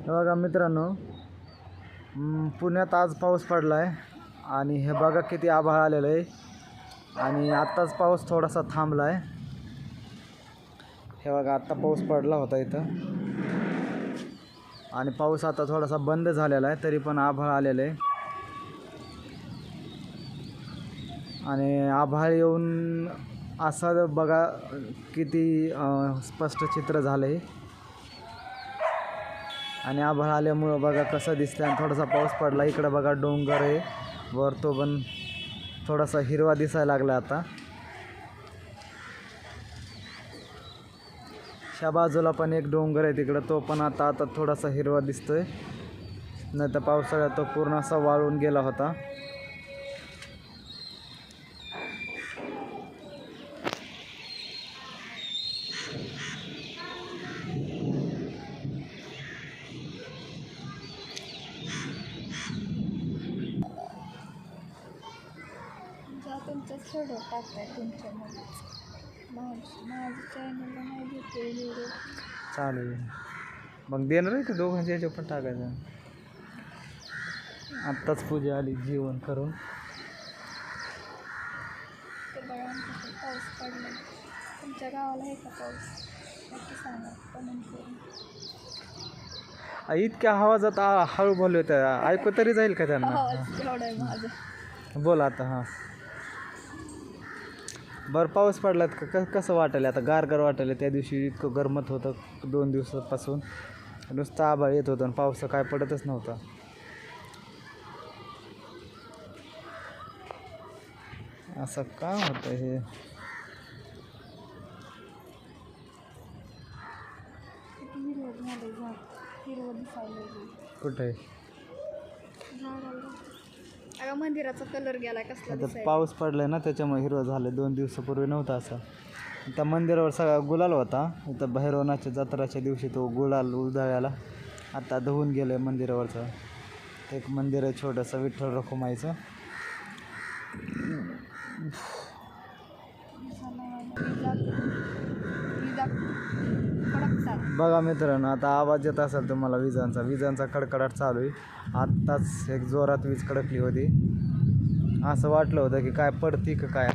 हे बघा मित्रांनो पुण्यात आज पाऊस पडला आहे आणि हे बघा किती आभाळ आलेलं आहे आणि आत्ताच पाऊस थोडासा थांबला आहे हे बघा आत्ता पाऊस पडला होता इथं. आणि पाऊस आता थोडासा बंद झालेला आहे तरी पण आभाळ आलेलं आहे आणि आभाळ येऊन असं बघा किती स्पष्ट चित्र झालं आहे आणि आभाळ आल्यामुळं बघा कसं दिसतं आणि थोडासा पाऊस पडला. इकडं बघा डोंगर आहे. वर तो पण थोडासा हिरवा दिसायला लागला आता. ह्या बाजूला पण एक डोंगर आहे तिकडं. तो पण आता आता थोडासा हिरवा दिसतोय. नाही तर पावसाळ्यात तो पूर्ण असा वाळून गेला होता. तुमचं सडो टाकताय तुमच्यामध्ये माझं माझं चॅनलला नाही देते व्हिडिओ चालेल. मग देणार आहे ते दोघांच्या ह्याच्यावर पण टाकायचं. आत्ताच पूजा आली जेवण करून. ते बघा आमच्याकडे पाऊस पडला तुमच्या गावाला आहे का पाऊस? नक्की सांगा कमेंट करून. इतक्या आवाजात हळू बोलले होते. ऐकू तरी जाईल का त्यांना? बोला आता हां. बरं पाऊस पडलात का? क कसं वाटलं आता गारगार वाटलं त्या दिवशी इतकं गरमत होतं दोन दिवसापासून. नुसतं आभाळ येत होतं आणि पाऊस काय पडतच नव्हता. असं का होतं हे? कुठे मंदिराचा कलर गेला कसला आता दिसायला पाऊस पडलाय ना त्याच्यामुळे हिरवं झालं दोन दिवसापूर्वी नव्हता असं. त्या मंदिरावर सगळा गुलाल होता. इथं भैरवनाच्या जत्राच्या दिवशी तो गुलाल उधळाला आता धुवून गेलं आहे मंदिरावरचं. एक मंदिर आहे छोटंसं विठ्ठल रखुमाईचं. कडकतात बघा मित्रांनो आता आवाज येत असेल तुम्हाला विजांचा. विजांचा कडकडाट चालू आहे. आत्ताच एक जोरात वीज कडकली होती. असं वाटलं होतं की काय पडती का काय?